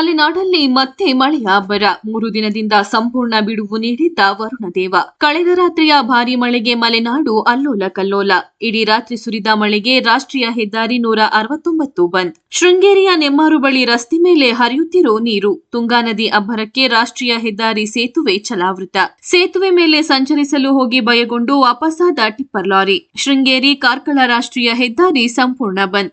ಮಲೆನಾಡಲ್ಲಿ ಮತ್ತೆ ಮಳೆಯ ಅಬ್ಬರ ಮೂರು ದಿನದಿಂದ ಸಂಪೂರ್ಣ ಬಿಡುವು ನೀಡಿದ್ದ ವರುಣದೇವ. ಕಳೆದ ರಾತ್ರಿಯ ಭಾರಿ ಮಳೆಗೆ ಮಲೆನಾಡು ಅಲ್ಲೋಲ ಕಲ್ಲೋಲ. ಇಡೀ ರಾತ್ರಿ ಸುರಿದ ಮಳೆಗೆ ರಾಷ್ಟ್ರೀಯ ಹೆದ್ದಾರಿ ನೂರ ಅರವತ್ತೊಂಬತ್ತು ಬಂದ್. ಶೃಂಗೇರಿಯ ನೆಮ್ಮಾರು ಬಳಿ ರಸ್ತೆ ಮೇಲೆ ಹರಿಯುತ್ತಿರೋ ನೀರು. ತುಂಗಾ ನದಿ ಅಬ್ಬರಕ್ಕೆ ರಾಷ್ಟ್ರೀಯ ಹೆದ್ದಾರಿ ಸೇತುವೆ ಚಲಾವೃತ ಸೇತುವೆ ಮೇಲೆ ಸಂಚರಿಸಲು ಹೋಗಿ ಭಯಗೊಂಡು ವಾಪಸ್ಸಾದ ಟಿಪ್ಪರ್ ಲಾರಿ. ಶೃಂಗೇರಿ ಕಾರ್ಕಳ ರಾಷ್ಟ್ರೀಯ ಹೆದ್ದಾರಿ ಸಂಪೂರ್ಣ ಬಂದ್.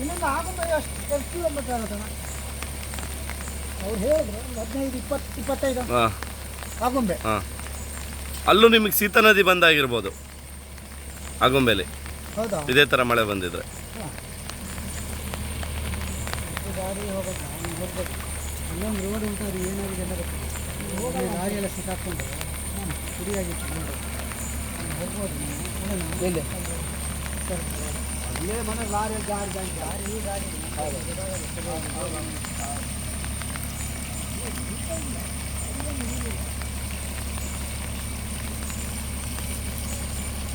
ಇನ್ನೊಂದು ಆಗುಂಬೆ ಎಷ್ಟು ಎಷ್ಟು ಕಿಲೋಮೀಟರ್ ಆಗುತ್ತಣ್ಣ ಅವ್ರು ಹೇಳಿದ್ರು ಒಂದು ಹದಿನೈದು ಇಪ್ಪತ್ತು ಇಪ್ಪತ್ತೈದು ಹಾಂ. ಆಗುಂಬೆ. ಹಾಂ. ಅಲ್ಲೂ ನಿಮಗೆ ಸೀತಾ ನದಿ ಬಂದಾಗಿರ್ಬೋದು. ಆಗುಂಬೆಲಿ. ಹೌದಾ? ಇದೇ ಥರ ಮಳೆ ಬಂದಿದ್ರೆ. ಗಾಡಿ ಹೋಗೋದು ಹೋಗ್ಬೇಕು. ಅಲ್ಲೊಂದು ರೋಡ್ ಉಂಟು ಅದು ಏನಾಗಿದೆ ಗೊತ್ತಿಲ್ಲ. ಗಾಡಿ ಎಲ್ಲ ಸಿಕ್ಕಾಕೊಂಡು ಸರಿಯಾಗಿತ್ತು ಹೋಗ್ಬೋದು. ಅಲ್ಲೇ ಮನೆ ಲಾರಿ ಗಾಡಿ ಗಾಡಿ ಗಾಡಿ ಈ ಗಾಡಿ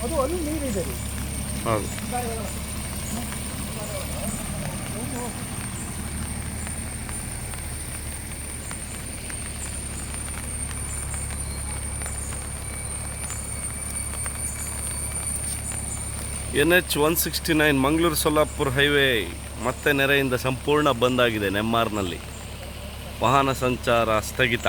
ಅದು ಅಲ್ಲಿ ನೀರಿದೆ ರೀ ಹೌದು N H one sixty nine Mangaluru Solapur highway ಮತ್ತೆ ನೆರೆಯಿಂದ ಸಂಪೂರ್ಣ ಬಂದ್ ಆಗಿದೆ ನೆಮ್ಮಾರ್ನಲ್ಲಿ. ವಾಹನ ಸಂಚಾರ ಸ್ಥಗಿತ.